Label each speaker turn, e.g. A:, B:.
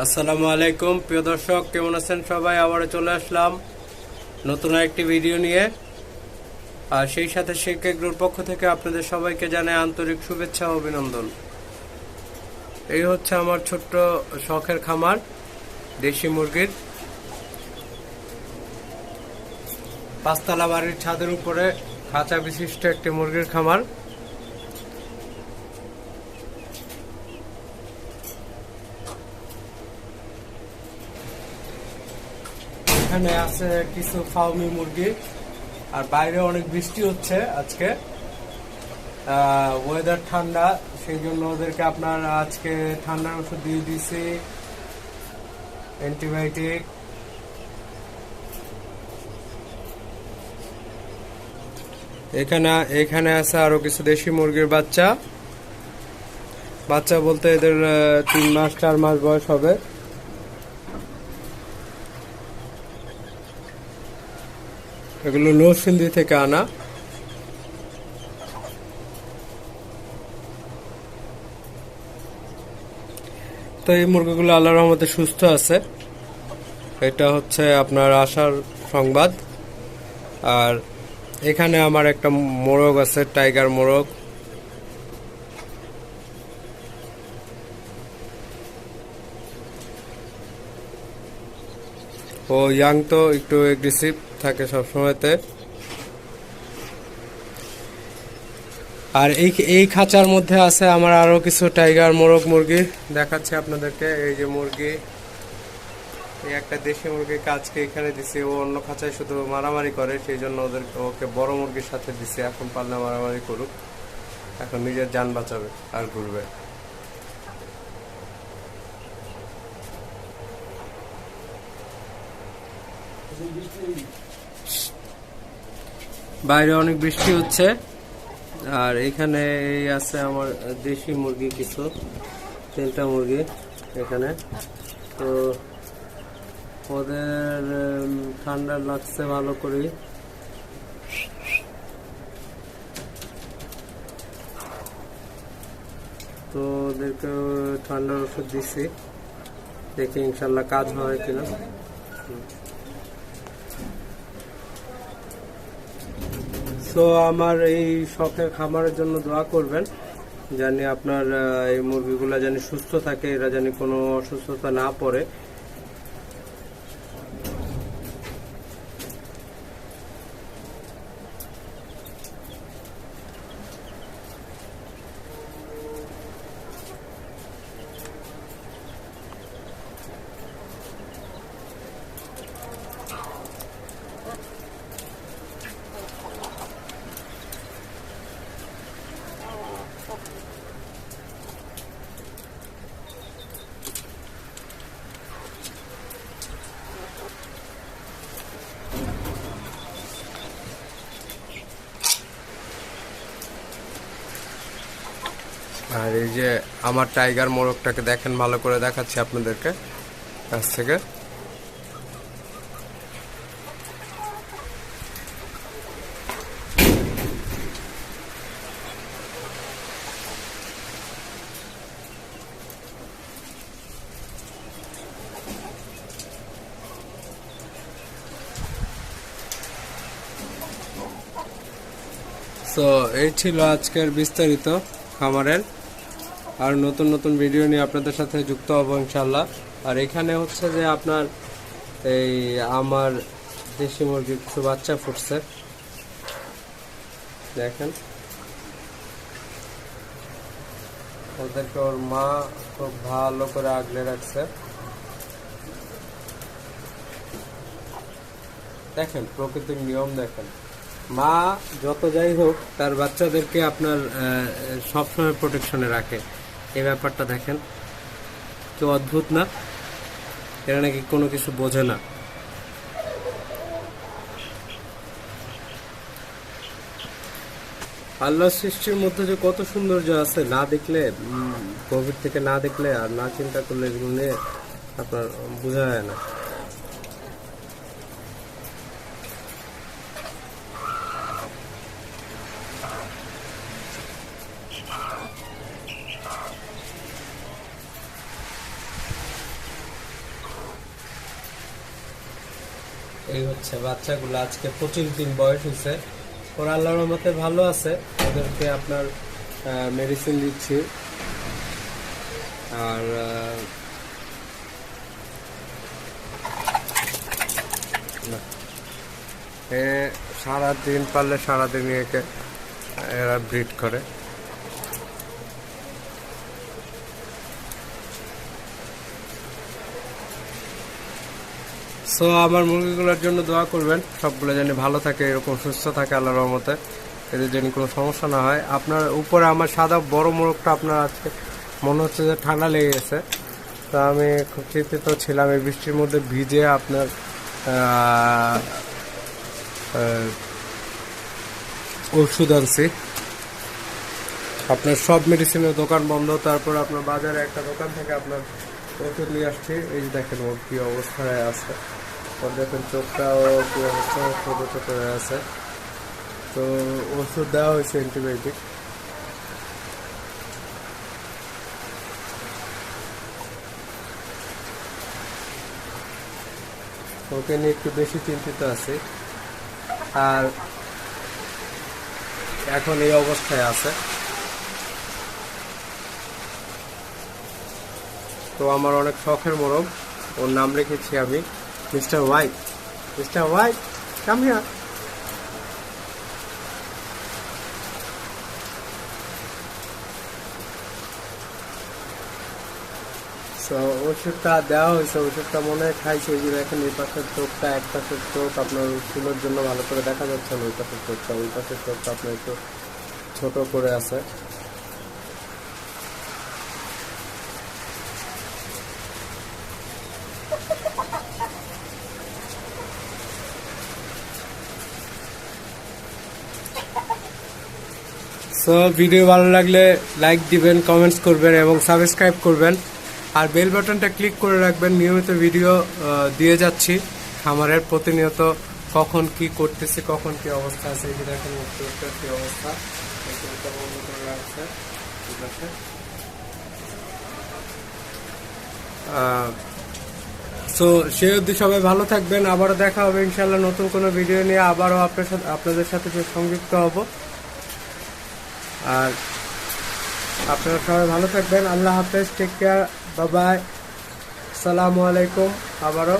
A: আসসালামু আলাইকুম, প্রিয় দর্শক, কেমন আছেন সবাই? আবারও চলে আসলাম নতুন একটি ভিডিও নিয়ে। আর সেই সাথে শেখ এগ্রোর পক্ষ থেকে আপনাদের সবাইকে জানাই আন্তরিক শুভেচ্ছা ও অভিনন্দন। এই হচ্ছে আমার ছোট্ট শখের খামার, দেশি মুরগির। পাঁচতলা বাড়ির ছাদের উপরে খাঁচা বিশিষ্ট একটি মুরগির খামার। এখানে আছে কিছু ফাউমি মুরগি। আর বাইরে অনেক বৃষ্টি হচ্ছে আজকে। ওয়েদার ঠান্ডা, সেই জন্য ওদেরকে আপনার আজকে ঠান্ডার ওষুধ দিয়ে দিয়েছি। অ্যান্টিবায়োটিক এখানে এখানে আছে আরও কিছু দেশি মুরগির বাচ্চা। বাচ্চা বলতে এদের তিন মাস, চার মাস বয়স হবে। এগুলো নরসিংদী থেকে আনা। তো এই মুরগিগুলো আল্লাহর রহমতে সুস্থ আছে। এটা হচ্ছে আপনার আসার সংবাদ। আর এখানে আমার একটা মোরগ আছে, টাইগার মোরগ। ও, ইয়াং তো, একটু এগ্রেসিভ থাকে সবসময়তে আর এই এই খাঁচার মধ্যে আছে আমার আরও কিছু টাইগার, মোরগ মুরগি। দেখাচ্ছে আপনাদেরকে, এই যে মুরগি। এই একটা দেশি মুরগিকে আজকে এখানে দিছি। ও অন্য খাঁচায় শুধু মারামারি করে, সেই জন্য ওদের, ওকে বড় মুরগির সাথে দিছি। এখন পাল্লা মারামারি করুক। এখন নিজের যান বাঁচাবে আর ঘুরবে। বাইরে অনেক বৃষ্টি হচ্ছে। আর এখানে আছে আমার দেশি মুরগি কিছু, তিনটা মুরগি এখানে। তো ওদের ঠান্ডা লাগছে ভালো করে। তো ওদেরকে ঠান্ডার ওষুধ দিছি, দেখি ইনশাল্লাহ কাজ হয় কিনা। সো আমার এই শখের খামারের জন্য দোয়া করবেন, জানি আপনার এই মুরগিগুলা জানি সুস্থ থাকে, এরা জানি কোনো অসুস্থতা না পড়ে। আর এই যে আমার টাইগার মোরগটাকে দেখেন, ভালো করে দেখাচ্ছি আপনাদেরকে কাছ থেকে। তো এই ছিল আজকের বিস্তারিত খামারের আর নতুন নতুন ভিডিও নিয়ে আপনাদের সাথে যুক্ত হব ইনশাল্লাহ আর এখানে হচ্ছে যে আপনার এই আমার দেশি মুরগির কিছু বাচ্চা ফুটছে। দেখেন। ওদেরকে ওর মা খুব ভালো করে আগলে রাখছে। দেখেন, প্রকৃতির নিয়ম দেখেন। মা যত যাই হোক, তার বাচ্চাদেরকে আপনার সবসময় প্রোটেকশনে রাখে। এই ব্যাপারটা দেখেন। কেউ অদ্ভুত না। এরা নাকি কোনো কিছু বোঝে না। আল্লাহ সৃষ্টির মধ্যে যে কত সৌন্দর্য আছে, না দেখলে কোভিড থেকে না দেখলে আর না চিন্তা করলে এগুলো নিয়ে আপনার বোঝা যায় না। এই হচ্ছে বাচ্চাগুলো। আজকে পঁচিশ দিন বয়স হয়েছে। ওরা আল্লাহর রহমতে ভালো আছে। ওদেরকে আপনার মেডিসিন দিচ্ছি। আর সারাদিন পারলে সারাদিন একে, এরা ব্রিড করে। সো আমার মুরগিগুলোর জন্য দোয়া করবেন। সবগুলো যেন ভালো থাকে, এরকম সুস্থ থাকে আল্লাহর রহমতে এদের যেন কোনো সমস্যা না হয়। আপনার উপরে আমার সাদা বড় মোরগটা আপনার আজকে মনে হচ্ছে যে ঠান্ডা লেগে গেছে। তো আমি খুব চিন্তিত ছিলাম, এই বৃষ্টির মধ্যে ভিজে আপনার ওষুধ আনছি। আপনার সব মেডিসিনের দোকান বন্ধ, তারপর আপনার বাজারে একটা দোকান থেকে আপনার ওষুধ নিয়ে আসছি। এই দেখেন ওর অবস্থায় আছে। ওর দেখেন চোখটাও অবস্থা ছোট ছোট হয়ে আছে। তো ওষুধ দেওয়া হয়েছে অ্যান্টিবায়োটিক ওকে নিয়ে একটু বেশি চিন্তিত আছি। আর এখন এই অবস্থায় আছে। তো আমার অনেক শখের মোরগ। ওর নাম রেখেছি আমি mister White. Mister White come here তো ওষুধটা দেওয়া হয়েছে, ওষুধটা মনে হয় খাইছে যে দেখেন এই পাশের চোখটা, এক পাশের চোখ, আপনার চুলের জন্য ভালো করে দেখা যাচ্ছে না, ওই পাশের চোখটা, ওই পাশের চোখটা আপনার একটু ছোট করে আছে। সো ভিডিও ভালো লাগলে লাইক দিবেন কমেন্টস করবেন এবং সাবস্ক্রাইব করবেন। আর বেল বাটনটা ক্লিক করে রাখবেন। নিয়মিত ভিডিও দিয়ে যাচ্ছি। খামারের প্রতিনিয়ত কখন কি করতেছি, কখন কি অবস্থা আছে, এই দেখেন উত্তরটার কি অবস্থা। বন্ধ করে রাখছে। ঠিক আছে। সো সে অবধি সবাই ভালো থাকবেন। আবারও দেখা হবে ইনশাল্লাহ নতুন কোনো ভিডিও নিয়ে। আবারও আপনার সাথে, আপনাদের সাথে সংযুক্ত হব। আর আপনারা সবাই ভালো থাকবেন। আল্লাহ হাফেজ টেক কেয়ার বাবাই সালামু আলাইকুম আবারও।